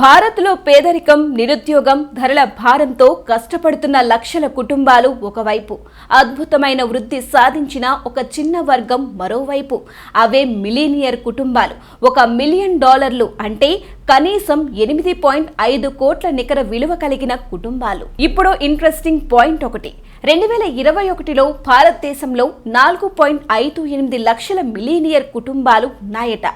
భారత్లో పేదరికం నిరుద్యోగం ధరల భారంతో కష్టపడుతున్న లక్షల కుటుంబాలు ఒకవైపు. అద్భుతమైన వృద్ధి సాధించిన ఒక చిన్న వర్గం మరోవైపు. అవే మిలీనియర్ కుటుంబాలు. ఒక మిలియన్ డాలర్లు అంటే కనీసం ఎనిమిది పాయింట్ ఐదు కోట్ల నికర విలువ కలిగిన కుటుంబాలు. ఇప్పుడు ఇంట్రెస్టింగ్ పాయింట్ ఒకటి. రెండు వేల ఇరవై ఒకటిలో భారతదేశంలో నాలుగు పాయింట్ ఐదు ఎనిమిది లక్షల మిలీనియర్ కుటుంబాలు ఉన్నాయట.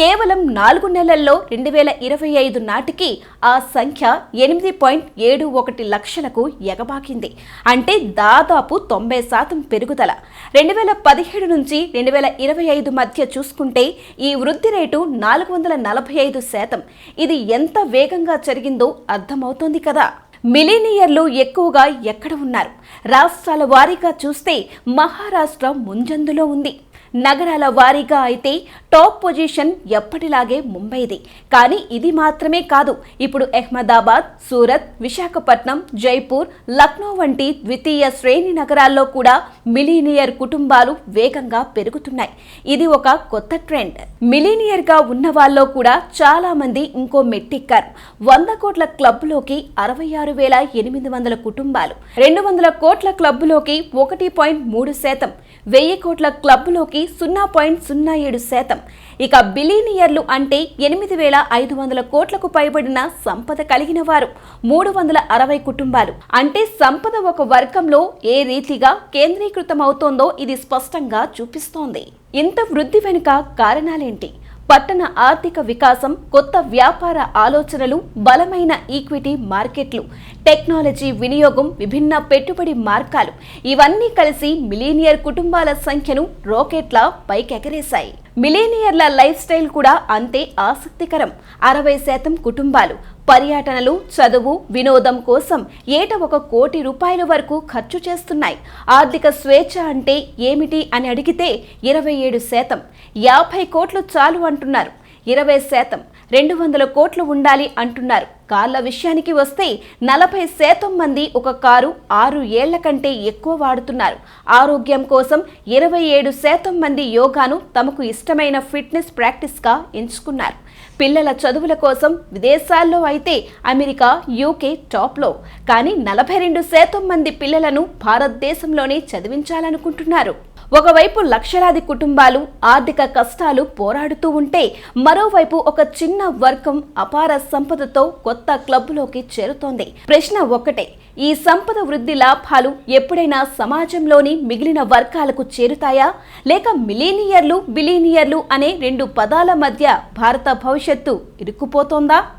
కేవలం నాలుగు నెలల్లో రెండు వేల ఇరవై ఐదు నాటికి ఆ సంఖ్య ఎనిమిది పాయింట్ ఏడు ఒకటి లక్షలకు ఎగబాకింది. అంటే దాదాపు తొంభై శాతం పెరుగుదల. రెండు వేల పదిహేడు నుంచి రెండు వేల ఇరవై ఐదు మధ్య చూసుకుంటే ఈ వృద్ధి రేటు నాలుగు వందల నలభై ఐదు శాతం. ఇది ఎంత వేగంగా జరిగిందో అర్థమవుతోంది కదా. మిలీనియర్లు ఎక్కువగా ఎక్కడ ఉన్నారు? రాష్ట్రాల వారీగా చూస్తే మహారాష్ట్ర ముంజందులో ఉంది. నగరాల వారీగా అయితే టాప్ పొజిషన్ ఎప్పటిలాగే ముంబైది. కానీ ఇది మాత్రమే కాదు. ఇప్పుడు అహ్మదాబాద్ సూరత్ విశాఖపట్నం జైపూర్ లక్నో వంటి ద్వితీయ శ్రేణి నగరాల్లో కూడా మిలీనియర్ కుటుంబాలు వేగంగా పెరుగుతున్నాయి. ఇది ఒక కొత్త ట్రెండ్. మిలీనియర్గా ఉన్న వాళ్ళలో కూడా చాలా మంది ఇంకో మెట్టెక్కారు. వంద కోట్ల క్లబ్లోకి అరవై ఆరు వేల ఎనిమిది వందల కుటుంబాలు. రెండు వందల కోట్ల క్లబ్లోకి ఒకటి పాయింట్ మూడు శాతం. వెయ్యి కోట్ల క్లబ్లోకి సున్నా పాయింట్ సున్నా ఏడు శాతం. ఇక బిలీనియర్లు అంటే ఎనిమిది వేల ఐదు వందల కోట్లకు పైబడిన సంపద కలిగిన వారు మూడు వందల అరవై కుటుంబాలు. అంటే సంపద ఒక వర్గంలో ఏ రీతిగా కేంద్రీకృతమవుతోందో ఇది స్పష్టంగా చూపిస్తోంది. ఇంత వృద్ధి వెనుక కారణాలేంటి? పట్టణ ఆర్థిక వికాసం కొత్త వ్యాపార ఆలోచనలు బలమైన ఈక్విటీ మార్కెట్లు టెక్నాలజీ వినియోగం విభిన్న పెట్టుబడి మార్గాలు ఇవన్నీ కలిసి మిలీనియర్ కుటుంబాల సంఖ్యను రాకెట్ల పైకెగరేశాయి. మిలీనియర్ల లైఫ్ స్టైల్ కూడా అంతే ఆసక్తికరం. అరవై శాతం కుటుంబాలు పర్యటనలు చదువు వినోదం కోసం ఏట ఒక కోటి రూపాయల వరకు ఖర్చు చేస్తున్నాయి. ఆర్థిక స్వేచ్ఛ అంటే ఏమిటి అని అడిగితే ఇరవై ఏడు శాతం. యాభై కోట్లు చాలు అంటున్నారు. ఇరవై శాతం. రెండు వందల కోట్లు ఉండాలి అంటున్నారు. కార్ల విషయానికి వస్తే నలభై శాతం మంది ఒక కారు ఆరు ఏళ్ళ కంటే ఎక్కువ వాడుతున్నారు. ఆరోగ్యం కోసం ఇరవై ఏడు శాతం మంది యోగాను తమకు ఇష్టమైన ఫిట్నెస్ ప్రాక్టీస్గా ఎంచుకున్నారు. పిల్లల చదువుల కోసం విదేశాల్లో అయితే అమెరికా యూకే టాప్లో. కానీ నలభై రెండు శాతం మంది పిల్లలను భారతదేశంలోనే చదివించాలనుకుంటున్నారు. ఒకవైపు లక్షలాది కుటుంబాలు ఆర్థిక కష్టాలు పోరాడుతూ ఉంటే మరోవైపు ఒక చిన్న వర్గం అపార సంపదతో కొత్త కొత్త క్లబ్లోకి చేరుతోంది. ప్రశ్న ఒక్కటే ఈ సంపద వృద్ధి లాభాలు ఎప్పుడైనా సమాజంలోని మిగిలిన వర్గాలకు చేరుతాయా? లేక మిలీనియర్లు బిలీనియర్లు అనే రెండు పదాల మధ్య భారత భవిష్యత్తు ఇరుక్కుపోతోందా?